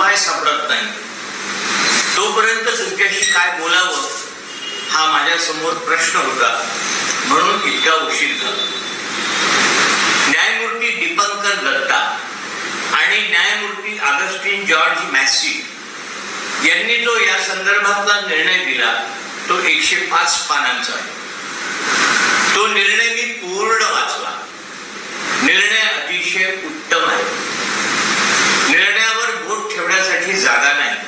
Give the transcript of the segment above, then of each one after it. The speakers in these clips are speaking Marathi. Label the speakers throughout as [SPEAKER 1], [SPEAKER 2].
[SPEAKER 1] उपाय सापडत नाही. तोपर्यंत तुमच्याशी काय बोलावं हा माझ्यासमोर प्रश्न होता. म्हणून इतका उशीर झाला. न्यायमूर्ती दीपंकर दत्ता आणि न्यायमूर्ती अगस्टिन जॉर्ज मॅसी यांनी जो या संदर्भातला निर्णय दिला तो एकशे पाच पानांचा आहे. तो निर्णय मी पूर्ण वाचला निर्णय अतिशय उत्तम आहे निर्णयावर बोट ठेवण्यासाठी जागा नाही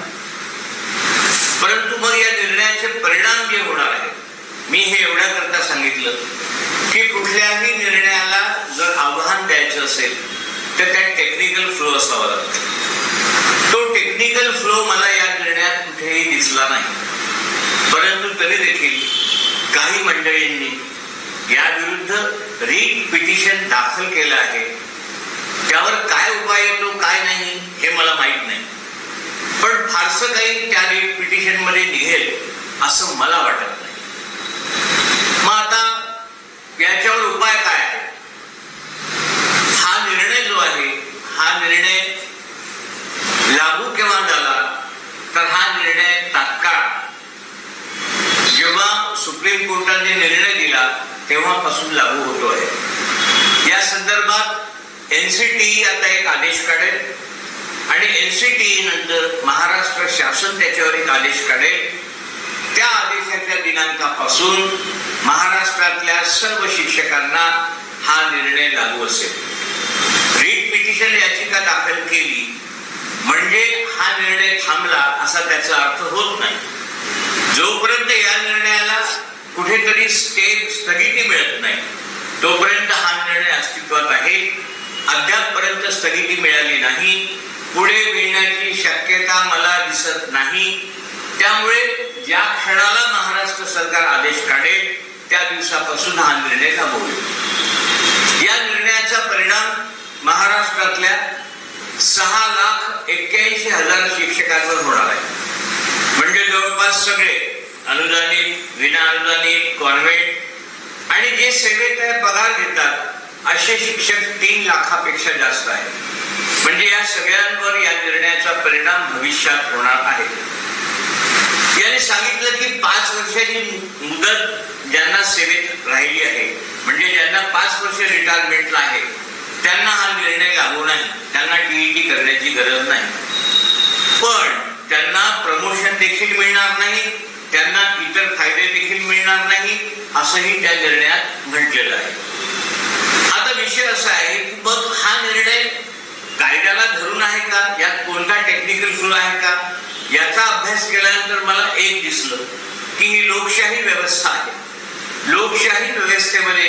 [SPEAKER 1] परंतु मग या निर्णयाचे परिणाम जे होणार आहेत मी हे एवढ्या करता सांगितलं की कुठल्याही निर्णयाला जर आव्हान द्यायचं असेल तर त्यात टेक्निकल फ्लो असावा लागतो. तो टेक्निकल फ्लो मला या निर्णयात कुठेही दिसला नाही. परंतु तरी देखील काही मंडळींनी या विरुद्ध रीट पिटिशन दाखल केलं आहे. त्यावर काय उपाय येतो काय नाही हे मला माहीत नाही. पण फारसं काही त्या रीट पिटिशनमध्ये निघेल असं मला वाटत नाही. मग आता याच्यावर उपाय काय आहे हा निर्णय जो आहे हा निर्णय लागू केव्हा झाला तर हा निर्णय तात्काळ जेव्हा सुप्रीम कोर्टाने निर्णय दिला तेव्हापासून लागू होतो आहे या संदर्भात एनसीटी आता एक आदेश काढेल आणि एनसीटी नंतर महाराष्ट्र शासन त्याच्यावर एक आदेश काढेल. त्या आदेशाच्या दिनांकापासून महाराष्ट्रातल्या सर्व शिक्षकांना हा निर्णय लागू असेल. रीट पिटिशन याचिका दाखल केली म्हणजे हा निर्णय थांबला असा त्याचा अर्थ होत नाही. जोपर्यंत या निर्णयाला कुठेतरी स्टेप स्थगिती मिळत नाही. तोपर्यंत हा निर्णय अस्तित्वात आहे. अद्यापपर्यंत स्थगिती मिळाली नाही. पुढे मिळण्याची शक्यता मला दिसत नाही. त्यामुळे ज्या क्षणाला महाराष्ट्र सरकार आदेश काढेल त्या दिवसापासून हा निर्णय लागू या निर्णयाचा परिणाम महाराष्ट्रातल्या सहा लाख एक्क्याऐंशी हजार शिक्षकांवर होणार आहे. म्हणजे जवळपास सगळे अनुदानित विना अनुदानित कॉन्व्हेंट आणि जे सेवेत पगार घेतात असे शिक्षक तीन लाखापेक्षा जास्त आहेत. म्हणजे या सगळ्यांवर या निर्णयाचा परिणाम भविष्यात होणार आहे. याने सांगितलं की पाच वर्षाची मुदत ज्यांना सेवेत राहिली आहे म्हणजे ज्यांना पाच वर्ष रिटायरमेंटला आहे त्यांना हा निर्णय लागू नाही. त्यांना टीईटी करण्याची गरज नाही. पण त्यांना प्रमोशन देखील मिळणार नाही त्यांना इतर फायदे देखील मिळणार नाही असंही त्या निर्णयात म्हटलेलं आहे. आता विषय असा आहे की मग हा निर्णय कायद्याला धरून आहे का? यात कोणता टेक्निकल फ्लो आहे का? याचा अभ्यास केल्यानंतर मला एक दिसलं की ही लोकशाही व्यवस्था आहे. लोकशाही व्यवस्थेमध्ये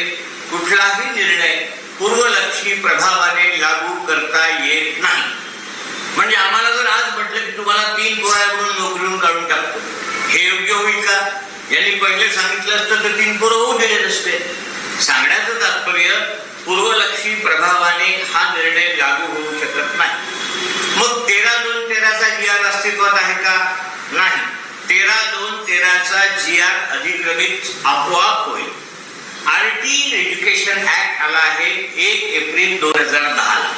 [SPEAKER 1] कुठलाही निर्णय पूर्वलक्षी प्रभावाने लागू करता येत नाही. म्हणजे आम्हाला जर आज म्हटलं की तुम्हाला तीन पोळ्या म्हणून नोकरीहून काढून टाकतो हे योग्य होईल का? यांनी पहिले सांगितलं असतं तर तीन पोरं होऊ दिले नसते. सांगण्याचं तात्पर्य पूर्वलक्षी प्रभावाने हा निर्णय लागू होऊ शकत नाही. मग तेरा दोन तेराचा जी आर अस्तित्वात आहे का? नाही. तेरा दोन तेराचा जी आर अधिक्रमित आपोआप होईल. आरटी एज्युकेशन ऍक्ट आला आहे एक एप्रिल दोन हजार दहा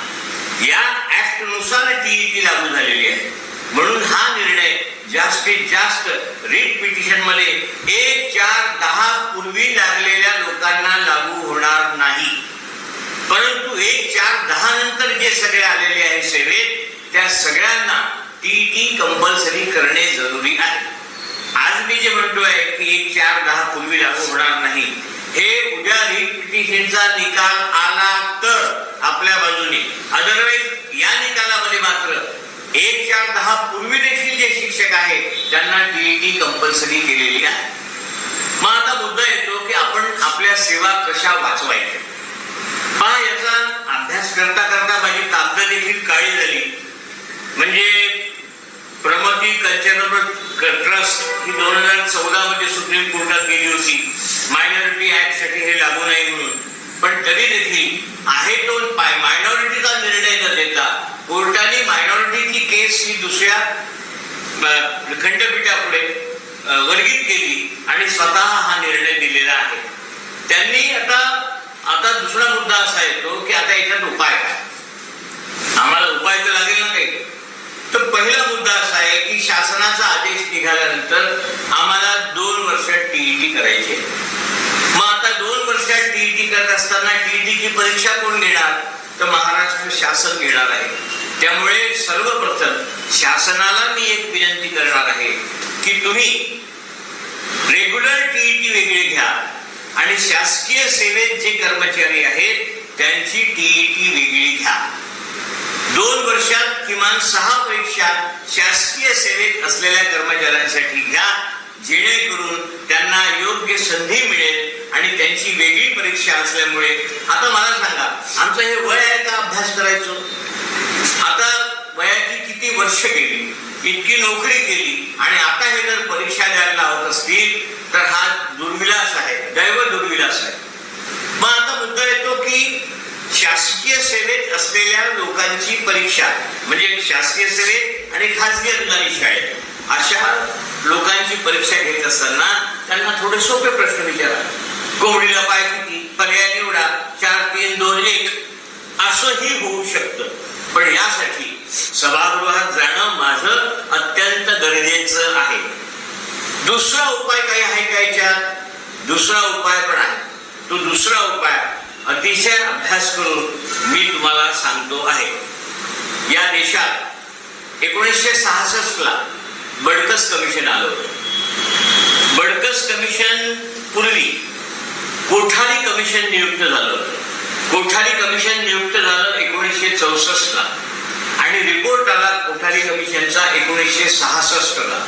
[SPEAKER 1] या ऍक्टनुसार टीईटी लागू झालेली आहे. म्हणून हा निर्णय जास्तीत जास्त रीट पिटिशनमध्ये एक चार दहा पूर्वी लागलेल्या लोकांना लागू होणार नाही. परंतु एक चार दहा नंतर जे सगळे आलेले आहे सेवेत त्या सगळ्यांना टी टी कंपल्सरी करणे जरुरी आहे. आज मी जे म्हणतोय की एक चार दहा पूर्वी लागू होणार नाही हे उद्या रीट पिटिशनचा निकाल आला तर आपल्या बाजूने. अदरवाईज या निकालामध्ये मात्र एक चार दहा पूर्वी देखील जे शिक्षक आहेत त्यांना टीईटी कंपल्सरी केलेली आहे. मग आता मुद्दा येतो की आपण आपल्या सेवा कशा वाचवायच्या? पहा याचा अभ्यास करता करता माझी ताकद देखील काळी झाली. म्हणजे प्रमती कल्चरल ट्रस्ट ही दोन हजार चौदा मध्ये सुप्रीम कोर्टात गेली होती. मायनॉरिटी ऍक्टसाठी हे लागू नाही म्हणून. पण तरी देखील आहे तो मायनॉरिटीचा निर्णय न देता कोर्टाने मायनॉरिटीची केस ही दुसऱ्या खंडपीठापुढे वर्गीत केली आणि स्वतः हा निर्णय दिलेला आहे. त्यांनी आता आता दुसरा मुद्दा असा येतो की आता याच्यात उपाय काय? आम्हाला उपाय तर लागेल ना काही? तर पहिला मुद्दा असा आहे की शासनाचा आदेश निघाल्यानंतर आम्हाला दोन वर्षात टीईटी करायची आहे. मग आता दोन वर्षात टीईटी करत असताना टीईटीची परीक्षा कोण घेणार? तर महाराष्ट्र शासन घेणार आहे. त्यामुळे सर्वप्रथम शासनाला मी एक विनंती करणार आहे की तुम्ही रेग्युलर टीईटी वेगळी घ्या आणि शासकीय सेवेत जे कर्मचारी आहेत त्यांची टीईटी वेगळी घ्या. दोन वर्षात किमान सहा परीक्षा शासकीय सेवेत असलेल्या कर्मचाऱ्यांसाठी घ्या. जेणेकरून त्यांना योग्य संधी मिळेल आणि त्यांची वेगळी परीक्षा असल्यामुळे. आता मला सांगा आमचं हे वय आहे का अभ्यास करायचो? आता वयाची किती वर्ष गेली? इतकी नोकरी केली आणि आता हे जर परीक्षा द्यायला लावत असतील तर हा दुर्विलास आहे दैव दुर्विलास आहे. मग आता मुद्दा येतो की शासकीय सेवेत असलेल्या लोकांची परीक्षा म्हणजे शासकीय सेवेत आणि खासगी अनुदानित शाळेत अशा लोकांची परीक्षा घेत असताना त्यांना थोडे सोपे प्रश्न विचारा. कोंबडीला पाय किती? पर्याय निवडा. चार तीन दोन एक. असंही होऊ शकतं. पण यासाठी सभागृहात जाणं माझं अत्यंत गरजेचं आहे. दुसरा उपाय काही आहे का याच्यात? दुसरा उपाय पण आहे. तो दुसरा उपाय अतिशय अभ्यास करून मी तुम्हाला सांगतो आहे. या देशात एकोणीसशे सहासष्ट ला बडकस कमिशन आलं होतं. बडकस कमिशन पूर्वी कोठारी कमिशन नियुक्त झालं होतं. कोठारी कमिशन नियुक्त झालं एकोणीसशे चौसष्टला. आणि रिपोर्ट आला कोठारी कमिशनचा एकोणीसशे सहासष्ट ला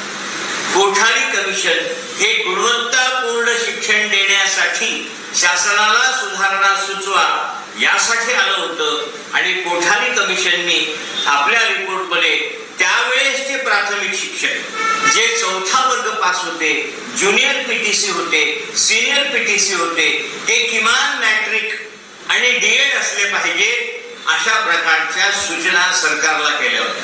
[SPEAKER 1] कोठारी कमिशन हे गुणवत्तापूर्ण शिक्षण देण्यासाठी शासनाला सुधारणा सुचवा यासाठी आलं होतं. आणि कोठारी कमिशननी आपल्या रिपोर्टमध्ये त्यावेळेसचे प्राथमिक शिक्षण. जे चौथा वर्ग पास होते ज्युनियर पीटीसी होते सिनियर पीटीसी होते ते किमान मॅट्रिक आणि डीएड असले पाहिजे अशा प्रकारच्या सूचना सरकारला केल्या होत्या.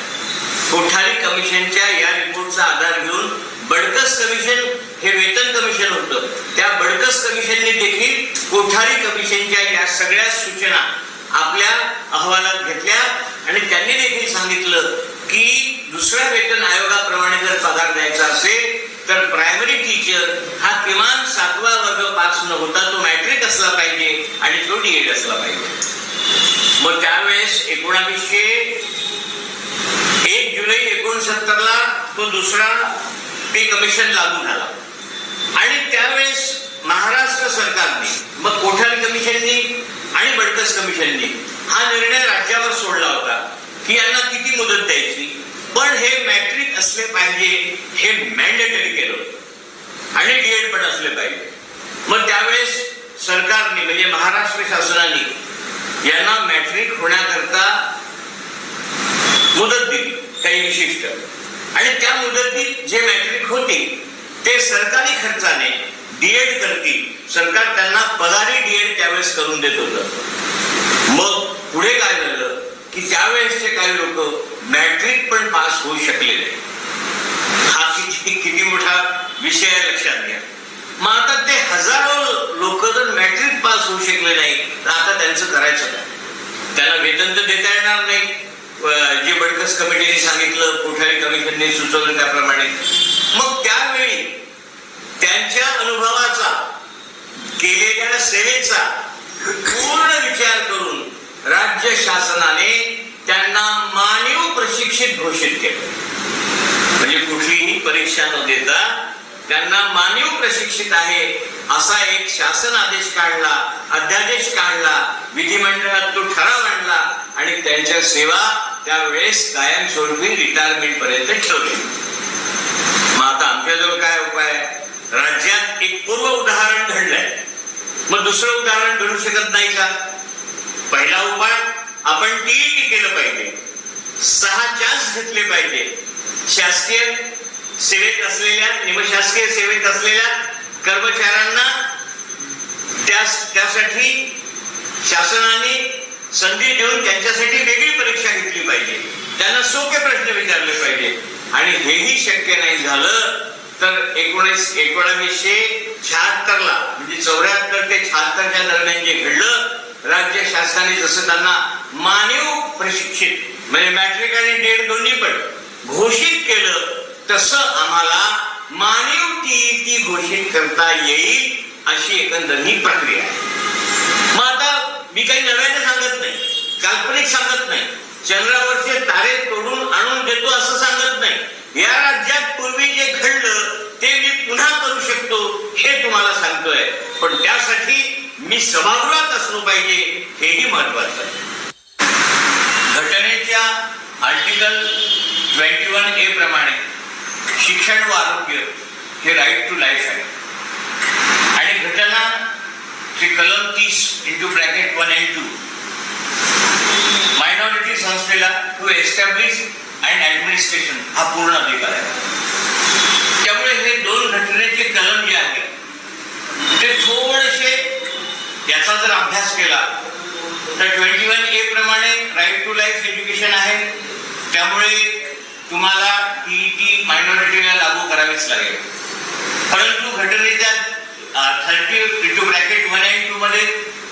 [SPEAKER 1] कोठारी कमिशनच्या या रिपोर्टचा आधार घेऊन बडकस कमिशन हे वेतन कमिशन होतं. त्या बडकस कमिशनने देखील कोठारी कमिशनच्या या सगळ्या सूचना आपल्या अहवालात घेतल्या आणि त्यांनी देखील सांगितलं की दुसऱ्या वेतन आयोगाप्रमाणे जर पगार द्यायचा असेल तर प्रायमरी टीचर हा किमान सातवा वर्ग पास न होता तो मॅट्रिक असला पाहिजे आणि तो डीएड असला पाहिजे. मग त्यावेळेस एकोणावीसशे एक जुलै एकोणसत्तर ला तो दुसरा पे कमिशन लागू झाला. आणि त्यावेळेस महाराष्ट्र सरकारने मग कोठारी कमिशननी आणि बडकस कमिशननी हा निर्णय राज्यावर सोडला होता. की यांना किती मुदत द्यायची? पण हे मॅट्रिक असले पाहिजे हे मॅन्डेटरी केलं आणि डीएड पण असले पाहिजे. मग त्यावेळेस सरकारने म्हणजे महाराष्ट्र शासनाने यांना मॅट्रिक होण्याकरता मुदत दिली काही विशिष्ट. आणि त्या मुदतीत जे मॅट्रिक होतील ते सरकारी खर्चाने डीएड करतील. सरकार त्यांना पगारी डीएड त्यावेळेस करून देत होतं. मग पुढे काय झालं की त्यावेळेसचे काही लोक मॅट्रिक पण पास होऊ शकले नाही. हा किती किती मोठा विषय लक्षात घ्या. मग आता ते हजारो लोक जर मॅट्रिक पास होऊ शकले नाही तर आता त्यांचं करायचं काय? त्यांना वेतन तर देता येणार नाही. जे बडकस कमिटीने सांगितलं कोठारी कमिशनने सुचवलं त्याप्रमाणे. मग त्यावेळी त्यांच्या अनुभवाचा केलेल्या सेवेचा पूर्ण विचार करून राज्य शासनाने त्यांना मानव प्रशिक्षित घोषित केलं. म्हणजे कुठलीही परीक्षा न देता त्यांना मानव प्रशिक्षित आहे असा एक शासन आदेश काढला अध्यादेश काढला विधिमंडळात तो ठराव आणला आणि त्यांच्या सेवा त्यावेळेस कायमस्वरूपी रिटायरमेंट पर्यंत ठेवली. मग आता आमच्याजवळ काय उपाय राज्यात एक पूर्व उदाहरण घडलंय. मग दुसरं उदाहरण घडू शकत नाही का? पहिला उपाय आपण टीईटी केलं पाहिजे. सहा चान्स घेतले पाहिजे. शासकीय सेवेत असलेल्या निमशासकीय सेवेत असलेल्या कर्मचाऱ्यांना त्या त्यासाठी शासनाने संधी देऊन त्यांच्यासाठी वेगळी परीक्षा घेतली पाहिजे. त्यांना सोपे प्रश्न विचारले पाहिजे. आणि हेही शक्य नाही झालं तर एकोणीस एकोणावीसशे शहात्तरला म्हणजे चौऱ्याहत्तर ते शहात्तरच्या दरम्यान जे घडलं राज्य शासनाने जसं त्यांना मानव प्रशिक्षित म्हणजे मॅट्रिक आणि डेड दोन्ही पण घोषित केलं तसं आम्हाला मानव टी घोषित करता येईल अशी एकंदर ही प्रक्रिया आहे. मग आता मी काही नव्याने सांगत नाही काल्पनिक सांगत नाही चंद्रावरचे तारे तोडून आणून देतो असं सांगत नाही. या राज्यात पूर्वी जे घडलं ते मी पुन्हा करू शकतो हे तुम्हाला सांगतोय. पण त्यासाठी मी सभागृहात असलो पाहिजे हेही महत्वाचं आहे. घटनेच्या आर्टिकल ट्वेंटी वन ए प्रमाणे शिक्षण व आरोग्य हे राईट टू लाईफ आहे. आणि घटना चे कलम तीस into bracket one and two minority संस्थेला टू एस्टॅब्लिश अँड ऍडमिनिस्ट्रेशन हा पूर्ण अधिकार आहे त्यामुळे हे दोन घटनेचे कलम जे आहेत ते थोडेसे याचा जर अभ्यास केला तर ट्वेंटी वन ए प्रमाणे राईट टू लाईफ एज्युकेशन आहे. त्यामुळे तुम्हाला टीईटी मायनॉरिटीला लागू करावीच लागेल. परंतु घटनेच्या thirty two bracket one and two मध्ये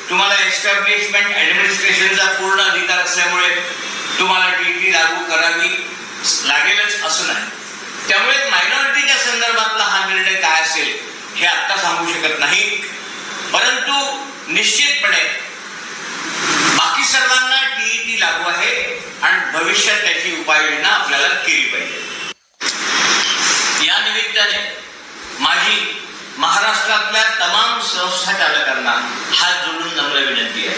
[SPEAKER 1] तुम्हाला एस्टॅब्लिशमेंट ऍडमिनिस्ट्रेशनचा पूर्ण अधिकार असल्यामुळे तुम्हाला टीटी लागू करावी लागेलच असं नाही. त्यामुळे मायनॉरिटीच्या संदर्भातला हा निर्णय काय असेल हे आत्ता सांगू शकत नाही. परंतु निश्चितपणे. बाकी सर्वांना टीईटी लागू आहे आणि भविष्यात त्याची उपाययोजना आपल्याला केली पाहिजे. या निमित्ताने माझी महाराष्ट्रातल्या तमाम संस्था चालकांना हात जोडून नम्र विनंती आहे.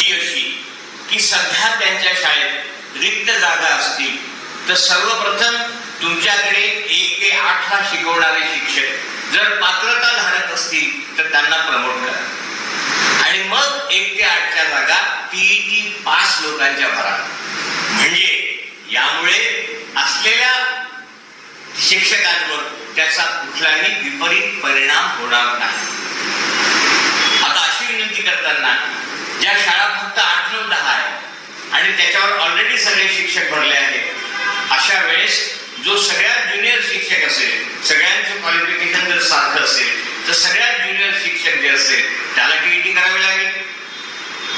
[SPEAKER 1] ती अशी की सध्या त्यांच्या शाळेत रिक्त जागा असतील तर सर्वप्रथम तुमच्याकडे एक ते आठला शिकवणारे शिक्षक जर पात्रता धारक असतील तर त्यांना प्रमोट करा. आणि मग एक ते आठच्या जागा पीईटी पास लोकांच्या भरात. म्हणजे यामुळे असलेल्या शिक्षकांवर त्याचा कुठलाही विपरीत परिणाम होणार नाही. आता अशी विनंती करताना ज्या शाळा फक्त आठ नऊ दहा आहे आणि त्याच्यावर ऑलरेडी सगळे शिक्षक भरले आहेत अशा वेळेस जो सगळ्यात ज्युनियर शिक्षक असेल सगळ्यांचं क्वालिफिकेशन जर सारखं असेल तर सगळ्यात ज्युनियर शिक्षक जे असेल त्याला टीईटी करावी लागेल.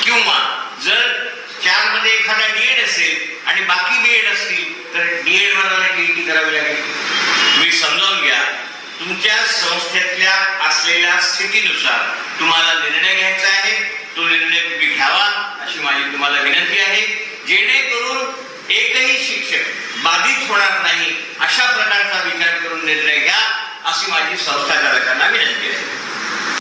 [SPEAKER 1] किंवा जर चारमध्ये एखादा एखादा डीएड असेल आणि बाकी बीएड असतील तर डीएड वर टीईटी करावी लागेल. तुम्ही समजावून घ्या तुमच्या संस्थेतल्या असलेल्या स्थितीनुसार तुम्हाला निर्णय घ्यायचा आहे. तो निर्णय तुम्ही घ्यावा अशी माझी तुम्हाला विनंती आहे. जेणेकरून एकही शिक्षक बाधित होणार नाही अशा प्रकारचा विचार करून निर्णय अशी माझी संस्था चालकांना विनंती आहे?